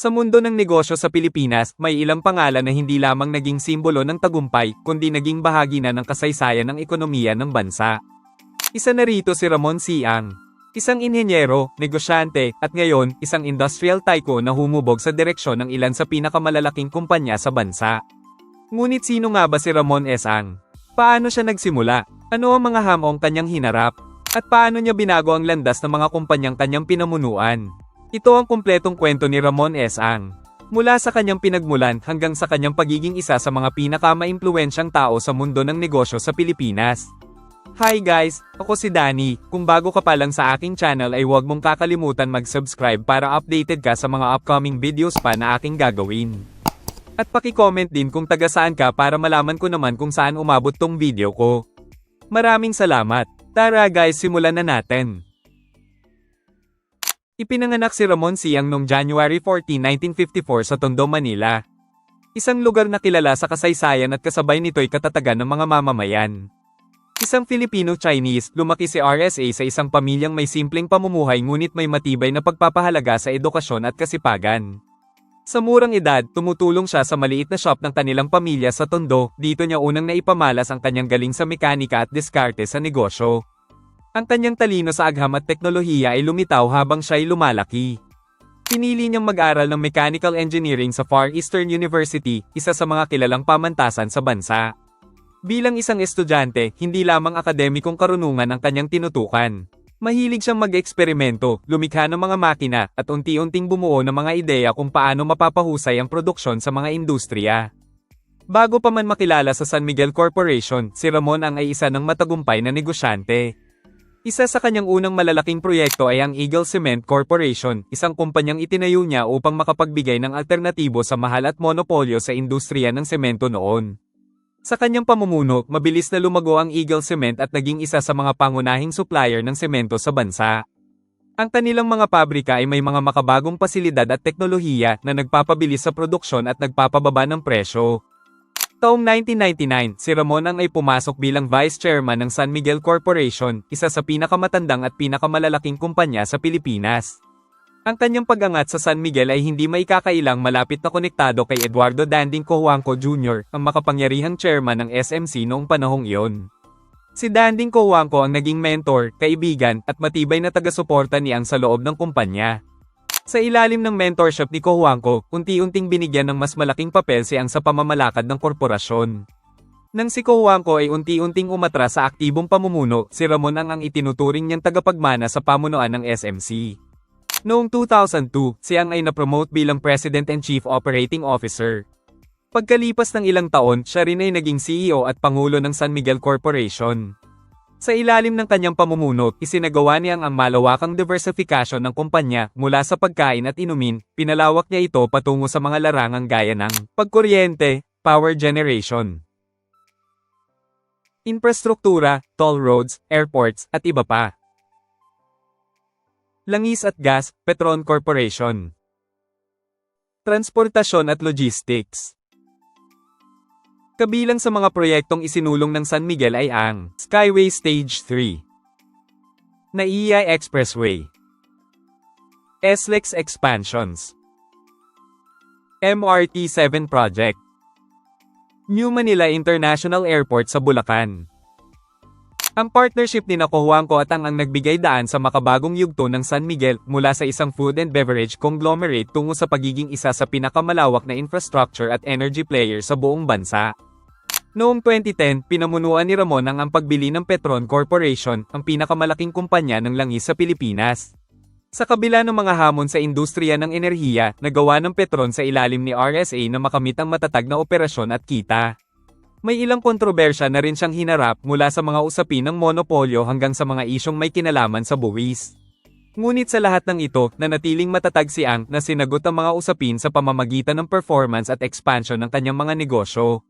Sa mundo ng negosyo sa Pilipinas, may ilang pangalan na hindi lamang naging simbolo ng tagumpay, kundi naging bahagi na ng kasaysayan ng ekonomiya ng bansa. Isa na rito si Ramon Siang. Isang inhenyero, negosyante, at ngayon, isang industrial tycoon na humubog sa direksyon ng ilan sa pinakamalalaking kumpanya sa bansa. Ngunit sino nga ba si Ramon S. Ang? Paano siya nagsimula? Ano ang mga hamong kanyang hinarap? At paano niya binago ang landas ng mga kumpanyang kanyang pinamunuan? Ito ang kumpletong kwento ni Ramon S. Ang. Mula sa kanyang pinagmulan hanggang sa kanyang pagiging isa sa mga pinakamaimpluwensyang tao sa mundo ng negosyo sa Pilipinas. Hi guys, ako si Danny. Kung bago ka pa lang sa aking channel ay huwag mong kakalimutan mag-subscribe para updated ka sa mga upcoming videos pa na aking gagawin. At paki-comment din kung taga saan ka para malaman ko naman kung saan umabot tong video ko. Maraming salamat. Tara guys, simulan na natin. Ipinanganak si Ramon Siang noong January 14, 1954 sa Tondo, Manila. Isang lugar na kilala sa kasaysayan at kasabay nito'y katatagan ng mga mamamayan. Isang Filipino-Chinese, lumaki si RSA sa isang pamilyang may simpleng pamumuhay ngunit may matibay na pagpapahalaga sa edukasyon at kasipagan. Sa murang edad, tumutulong siya sa maliit na shop ng kanilang pamilya sa Tondo, dito niya unang naipamalas ang kanyang galing sa mekanika at diskarte sa negosyo. Ang kanyang talino sa agham at teknolohiya ay lumitaw habang siya ay lumalaki. Pinili niyang mag-aral ng mechanical engineering sa Far Eastern University, isa sa mga kilalang pamantasan sa bansa. Bilang isang estudyante, hindi lamang akademikong karunungan ang kanyang tinutukan. Mahilig siyang mag-eksperimento, lumikha ng mga makina, at unti-unting bumuo ng mga ideya kung paano mapapahusay ang produksyon sa mga industriya. Bago pa man makilala sa San Miguel Corporation, si Ramon ang ay isa ng matagumpay na negosyante. Isa sa kanyang unang malalaking proyekto ay ang Eagle Cement Corporation, isang kumpanyang itinayo niya upang makapagbigay ng alternatibo sa mahal at monopolyo sa industriya ng semento noon. Sa kanyang pamumuno, mabilis na lumago ang Eagle Cement at naging isa sa mga pangunahing supplier ng semento sa bansa. Ang kanilang mga pabrika ay may mga makabagong pasilidad at teknolohiya na nagpapabilis sa produksyon at nagpapababa ng presyo. Taong 1999, si Ramon ang ay pumasok bilang Vice Chairman ng San Miguel Corporation, isa sa pinakamatandang at pinakamalalaking kumpanya sa Pilipinas. Ang kanyang pag-angat sa San Miguel ay hindi maikakailang malapit na konektado kay Eduardo Danding Cojuangco Jr., ang makapangyarihang chairman ng SMC noong panahong iyon. Si Danding Cojuangco ang naging mentor, kaibigan, at matibay na taga-suporta ni Ang sa loob ng kumpanya. Sa ilalim ng mentorship ni Cojuangco, unti-unting binigyan ng mas malaking papel si Ang sa pamamalakad ng korporasyon. Nang si Cojuangco ay unti-unting umatras sa aktibong pamumuno, si Ramon ang ang itinuturing niyang tagapagmana sa pamunuan ng SMC. Noong 2002, si Ang ay na-promote bilang President and Chief Operating Officer. Pagkalipas ng ilang taon, siya rin ay naging CEO at Pangulo ng San Miguel Corporation. Sa ilalim ng kanyang pamumuno, isinagawa niya ang malawakang diversification ng kumpanya mula sa pagkain at inumin, pinalawak niya ito patungo sa mga larangang gaya ng pagkuryente, power generation, infrastruktura, toll roads, airports, at iba pa. Langis at Gas, Petron Corporation. Transportasyon at Logistics. Kabilang sa mga proyektong isinulong ng San Miguel ay ang Skyway Stage 3, NAIA Expressway, SLEX Expansions, MRT 7 Project, New Manila International Airport sa Bulacan. Ang partnership ni Nakohuangko at ang ang nagbigay daan sa makabagong yugto ng San Miguel mula sa isang food and beverage conglomerate tungo sa pagiging isa sa pinakamalawak na infrastructure at energy player sa buong bansa. Noong 2010, pinamunuan ni Ramon ang ang pagbili ng Petron Corporation, ang pinakamalaking kumpanya ng langis sa Pilipinas. Sa kabila ng mga hamon sa industriya ng enerhiya, nagawa ng Petron sa ilalim ni RSA na makamit ang matatag na operasyon at kita. May ilang kontrobersya na rin siyang hinarap mula sa mga usapin ng monopolyo hanggang sa mga isyong may kinalaman sa buwis. Ngunit sa lahat ng ito, nanatiling matatag si Ang na sinagot ang mga usapin sa pamamagitan ng performance at expansion ng kanyang mga negosyo.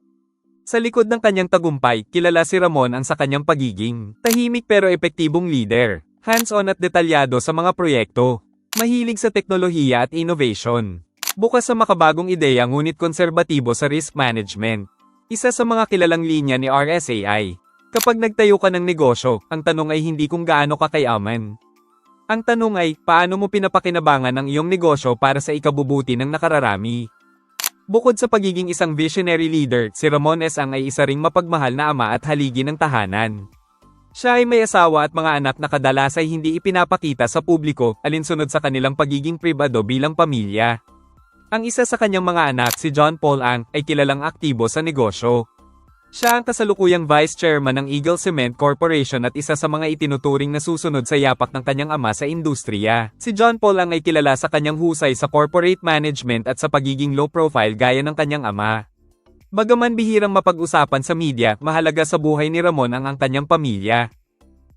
Sa likod ng kanyang tagumpay, kilala si Ramon ang sa kanyang pagiging tahimik pero epektibong leader, hands-on at detalyado sa mga proyekto, mahilig sa teknolohiya at innovation, bukas sa makabagong ideya ngunit konserbatibo sa risk management. Isa sa mga kilalang linya ni RSAI. Kapag nagtayo ka ng negosyo, ang tanong ay hindi kung gaano ka kayaman. Ang tanong ay, paano mo pinapakinabangan ang iyong negosyo para sa ikabubuti ng nakararami? Bukod sa pagiging isang visionary leader, si Ramon S. ang ay isa ring mapagmahal na ama at haligi ng tahanan. Siya ay may asawa at mga anak na kadalas ay hindi ipinapakita sa publiko, alinsunod sa kanilang pagiging pribado bilang pamilya. Ang isa sa kanyang mga anak, si John Paul Ang, ay kilalang aktibo sa negosyo. Siya ang kasalukuyang vice chairman ng Eagle Cement Corporation at isa sa mga itinuturing na susunod sa yapak ng kanyang ama sa industriya. Si John Paul ang ay kilala sa kanyang husay sa corporate management at sa pagiging low profile gaya ng kanyang ama. Bagaman bihirang mapag-usapan sa media, mahalaga sa buhay ni Ramon ang ang kanyang pamilya.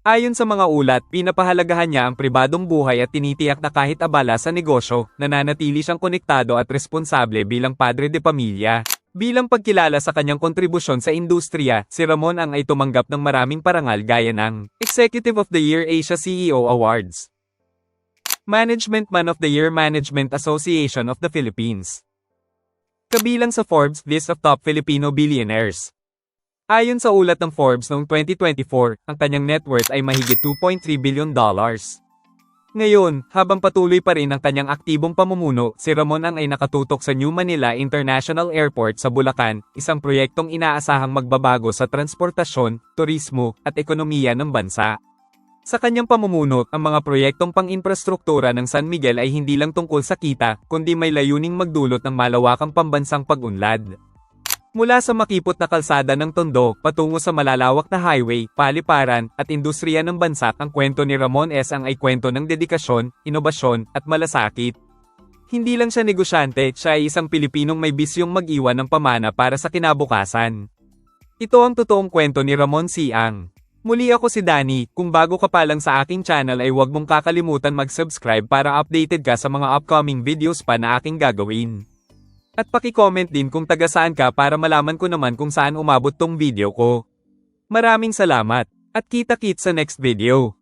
Ayon sa mga ulat, pinapahalagahan niya ang pribadong buhay at tinitiyak na kahit abala sa negosyo, nananatili siyang konektado at responsable bilang padre de pamilya. Bilang pagkilala sa kanyang kontribusyon sa industriya, si Ramon ang ay tumanggap ng maraming parangal gaya ng Executive of the Year Asia CEO Awards, Management Man of the Year Management Association of the Philippines. Kabilang sa Forbes list of top Filipino billionaires. Ayon sa ulat ng Forbes noong 2024, ang kanyang net worth ay mahigit 2.3 billion dollars. Ngayon, habang patuloy pa rin ang kanyang aktibong pamumuno, si Ramon ang ay nakatutok sa New Manila International Airport sa Bulacan, isang proyektong inaasahang magbabago sa transportasyon, turismo, at ekonomiya ng bansa. Sa kanyang pamumuno, ang mga proyektong pang-infrastruktura ng San Miguel ay hindi lang tungkol sa kita, kundi may layuning magdulot ng malawakang pambansang pag-unlad. Mula sa makipot na kalsada ng Tondo, patungo sa malalawak na highway, paliparan, at industriya ng bansa, ang kwento ni Ramon S. ang ay kwento ng dedikasyon, inobasyon, at malasakit. Hindi lang siya negosyante, siya ay isang Pilipinong may bisyong mag-iwan ng pamana para sa kinabukasan. Ito ang totoong kwento ni Ramon Siang. Muli ako si Danny, kung bago ka pa lang sa aking channel ay huwag mong kakalimutan mag-subscribe para updated ka sa mga upcoming videos pa na aking gagawin. At paki-comment din kung taga saan ka para malaman ko naman kung saan umabot tong video ko. Maraming salamat, at kita-kit sa next video.